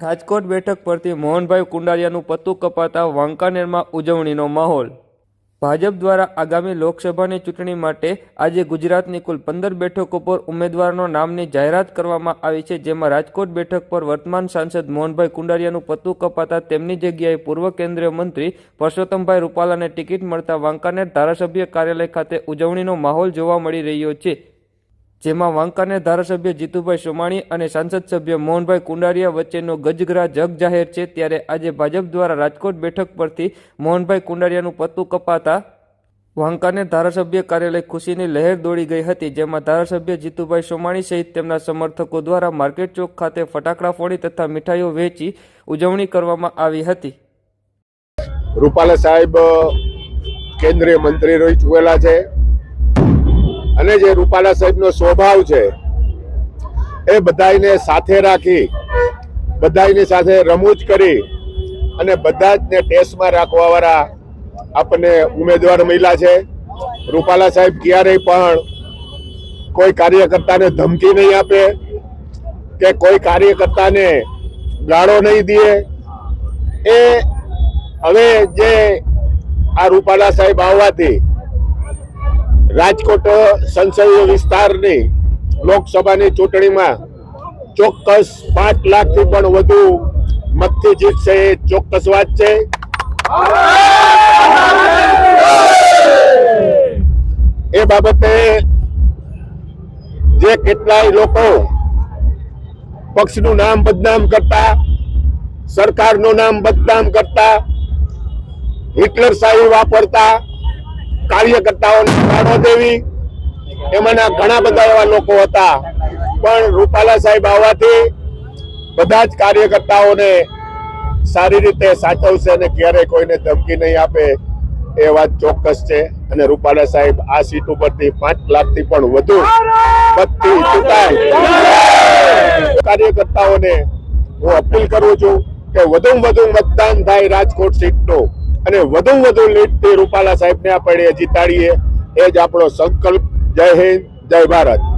રાજકોટ બેઠક પરથી મોહનભાઈ કુંડારિયાનું પત્તું કપાતા વાંકાનેરમાં ઉજવણીનો માહોલ. ભાજપ દ્વારા આગામી લોકસભાની ચૂંટણી માટે આજે ગુજરાતની કુલ પંદર બેઠકો પર ઉમેદવારોના નામની જાહેરાત કરવામાં આવી છે, જેમાં રાજકોટ બેઠક પર વર્તમાન સાંસદ મોહનભાઈ કુંડારિયાનું પત્તું કપાતા તેમની જગ્યાએ પૂર્વ કેન્દ્રીય મંત્રી પરસોત્તમભાઈ રૂપાલાને ટિકિટ મળતા વાંકાનેર ધારાસભ્ય કાર્યાલય ખાતે ઉજવણીનો માહોલ જોવા મળી રહ્યો છે. જેમાં વાંકાનેર ધારાસભ્ય જીતુભાઈ સોમાણી અને સાંસદ સભ્ય મોહનભાઈ કુંડારિયા વચ્ચેનો ગજગરા જગ જાહેર છે, ત્યારે આજે ભાજપ દ્વારા રાજકોટ બેઠક પરથી મોહનભાઈ કુંડારિયાનું પત્તું કપાતા વાંકાનેર ધારાસભ્ય કાર્યાલય ખુશીની લહેર દોડી ગઈ હતી, જેમાં ધારાસભ્ય જીતુભાઈ સોમાણી સહિત તેમના સમર્થકો દ્વારા માર્કેટ ચોક ખાતે ફટાકડા ફોડી તથા મીઠાઈઓ વેચી ઉજવણી કરવામાં આવી હતી. રૂપાલા સાહેબ કેન્દ્રીય મંત્રી રહી ચૂકેલા છે. અને જે રૂપાલા સાહેબનો સ્વભાવ છે, એ બધાયને સાથે રાખી, બધાયની સાથે રમૂજ કરી અને બધા જ ને ટેસ્ટમાં રાખવાવાળા આપણને ઉમેદવાર મળ્યા છે. રૂપાલા સાહેબ ક્યારેય પણ કોઈ કાર્યકર્તાને ધમકી નહીં આપે કે કોઈ કાર્યકર્તાને ગાળો નહીં દે. એ હવે જે આ રૂપાલા સાહેબ આવવાથી રાજકોટ સંસદીય વિસ્તારની લોકસભાની ચૂંટણીમાં ચોક્કસ પાંચ લાખથી પણ વધુ મતથી જીતશે એ ચોક્કસ વાત છે. એ બાબતે જે કેટલાય લોકો પક્ષનું નામ બદનામ કરતા, સરકારનું નામ બદનામ કરતા, હિટલર શાહી વાપરતા કાર્યકર્તાઓને ગાળો દેવી. એમાંના ઘણા બધા એવા લોકો હતા. પણ રૂપાલા સાહેબ આવવાથી બધા જ કાર્યકર્તાઓને સારી રીતે સાચવશે અને ક્યારેય કોઈને ધમકી નહીં આપે એ વાત ચોક્કસ છે. અને રૂપાલા સાહેબ આ સીટ ઉપરથી પાંચ લાખથી પણ વધુ બધી ચૂંટાય. કાર્યકર્તાઓને હું અપીલ કરું છું કે વધુમાં વધુ મતદાન થાય રાજકોટ સીટનું. અને વધુ વધુ લીટ તે રૂપાલા સાહેબને આપણે જીતાડીએ એ જ આપણો સંકલ્પ. જય હિન્દ, જય ભારત.